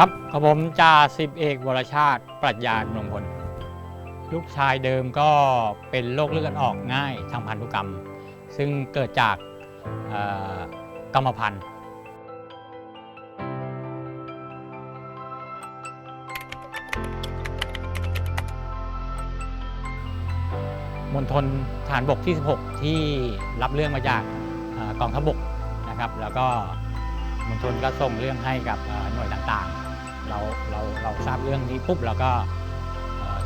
กับผมจ่าสิบเอกวรชาติปรัชญาดวงพลลูกชายเดิมก็เป็นโรคเลือดออกง่ายทางพันธุกรรม ซึ่งเกิดจากกรรมพันธุ์มณฑลฐานบกที่ 16 ที่รับเรื่องมาจากอกองทัพบกนะครับ แล้วก็มณฑลก็ส่งเรื่องให้กับหน่วยต่างๆ เราเราเราทราบเรื่องนี้ปุ๊บเราก็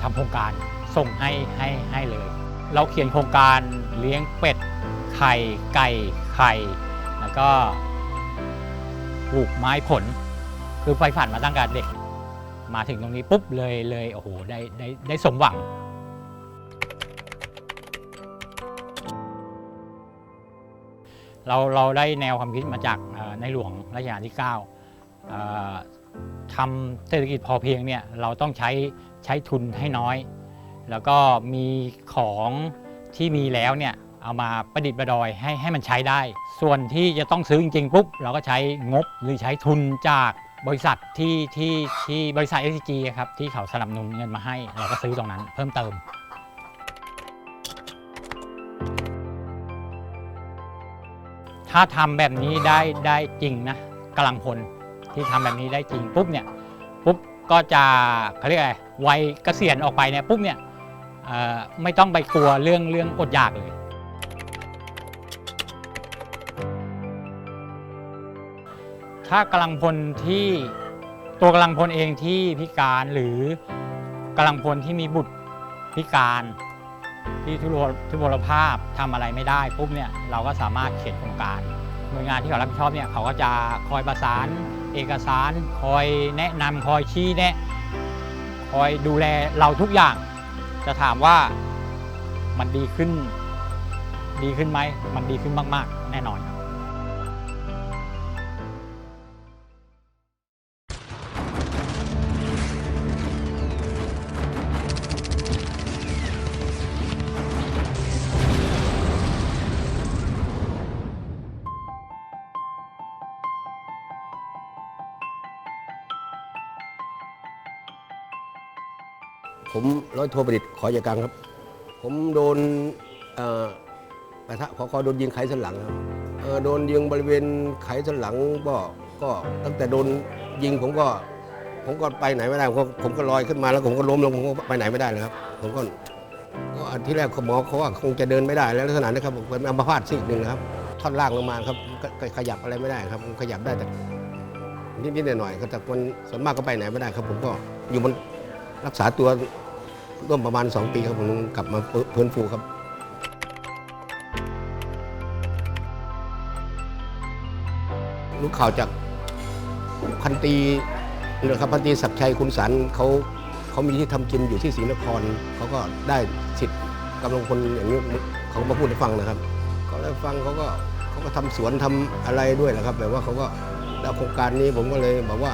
ทำโครงการส่งให้ให้ให้เลย เราเขียนโครงการเลี้ยงเป็ดไข่ไก่ไข่แล้วก็ปลูกไม้ผล คือไฟฝันมาตั้งแต่เด็ก มาถึงตรงนี้ปุ๊บเลยเลยโอ้โหได้ได้ได้สมหวังเราเราได้แนวความคิดมาจากในหลวงรัชกาลที่9เอ่อ ทำเศรษฐกิจพอเพียงเนี่ยเราต้องใช้ใช้ทุนให้น้อย แล้วก็มีของที่มีแล้วเนี่ยเอามาประดิษฐ์ประดอยให้ให้มันใช้ได้ ส่วนที่จะต้องซื้อจริงๆปุ๊บเราก็ใช้งบหรือใช้ทุนจากบริษัทที่ที่ที่บริษัท s อ g ครับที่เขาสนับสนุนเงินมาให้ เราก็ซื้อตรงนั้นเพิ่มเติม ถ้าทำแบบนี้ได้ได้จริงนะกำลังพล ที่ทำแบบนี้ได้จริงปุ๊บเนี่ยปุ๊บก็จะเขาเรียกอะไรวัยเกษียณออกไปเนี่ยปุ๊บเนี่ยไม่ต้องไปกลัวเรื่องเรื่องอดอยากเลย ถ้ากำลังพลที่ตัวกำลังพลเองที่พิการหรือกำลังพลที่มีบุตรพิการที่ทุรทุพพลภาพทำอะไรไม่ได้ปุ๊บเนี่ยเราก็สามารถเขียนโครงการ หน่วยงานที่เขารับผิดชอบเนี่ยเขาก็จะคอยประสานเอกสาร คอยแนะนำคอยชี้แนะคอยดูแลเราทุกอย่าง จะถามว่ามันดีขึ้น ดีขึ้นไหมมันดีขึ้นมาก ๆ แน่นอน ผมร้อยโทประดิษฐ์ขออย่ากังครับ ผมโดนเอ่อปะทะพอคอโดนยิงไขสันหลังครับโดนยิงบริเวณไขสันหลังก็ก็ตั้งแต่โดนยิงผมก็ ผมก็ไปไหนไม่ได้ผมก็ผมก็ลอยขึ้นมาแล้วผมก็ล้มลงผมก็ไปไหนไม่ได้เลยครับ ผมก็ก็อันที่แรกหมอเขาว่าคงจะเดินไม่ได้แล้วลักษณะนะครับผมเป็นอัมพาตซีกหนึ่งครับ ท่อนล่างลงมาครับขยับอะไรไม่ได้ครับขยับได้แต่นิดๆหน่อยๆแต่มันส่วนมากก็ไปไหนไม่ได้ครับ ผมก็อยู่บนรักษาตัว ร่วมประมาณ 2 ปีครับผมกลับมาฟื้นฟูครับ รู้ข่าวจากพันตรีนะครับพันตีศักดิ์ชัยคุณสันเขาเขามีที่ทำกินอยู่ที่ศรีนครเขาก็ได้สิทธิ์กำลังคนอย่างนี้เขาก็มาพูดให้ฟังนะครับเขาได้ฟังเขาก็เขาก็ทำสวนทำอะไรด้วยนะครับแบบว่าเขาก็แล้วโครงการนี้ผมก็เลยบอกว่า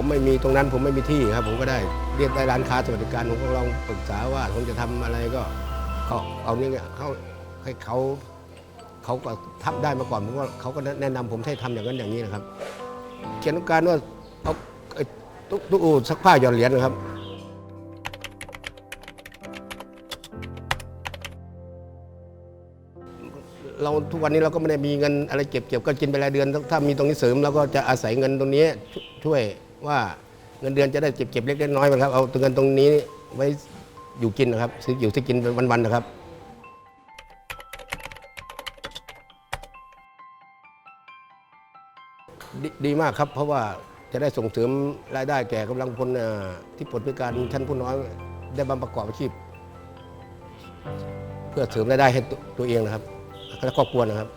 ผมไม่มีตรงนั้นผมไม่มีที่ครับ ผมก็ได้เรียกได้ร้านค้าสวัสดิการผมก็ลองปรึกษาว่าผมจะทำอะไรก็เขาเอานี่เขาให้เขาเขาก็ทำได้มาก่อนผมก็เขาก็แนะนำผมให้ทำอย่างนั้นอย่างนี้นะครับ เขียนการว่าเอาตุ๊กตุ๊กอูซักผ้าหยอดเหรียญนะครับเราทุกวันนี้เราก็ไม่ได้มีเงินอะไรเก็บเก็บก็กินไปรายเดือน ถ้ามีตรงนี้เสริมเราก็จะอาศัยเงินตรงนี้ช่วย ว่าเงินเดือนจะได้เก็บเก็บเล็กๆน้อยๆนะครับเอาเงินตรงนี้ไว้อยู่กินนะครับซื้ออยู่ที่กินเป็นวันๆนะครับดดีมากครับ เพราะว่าจะได้ส่งเสริมรายได้แก่กำลังพลอ่อที่ปลดพิการชั้นผู้น้อยได้บำประกอบอาชีพ เพื่อเสริมรายได้ให้ตัวตัวเองนะครับและครอบครัวนะครับ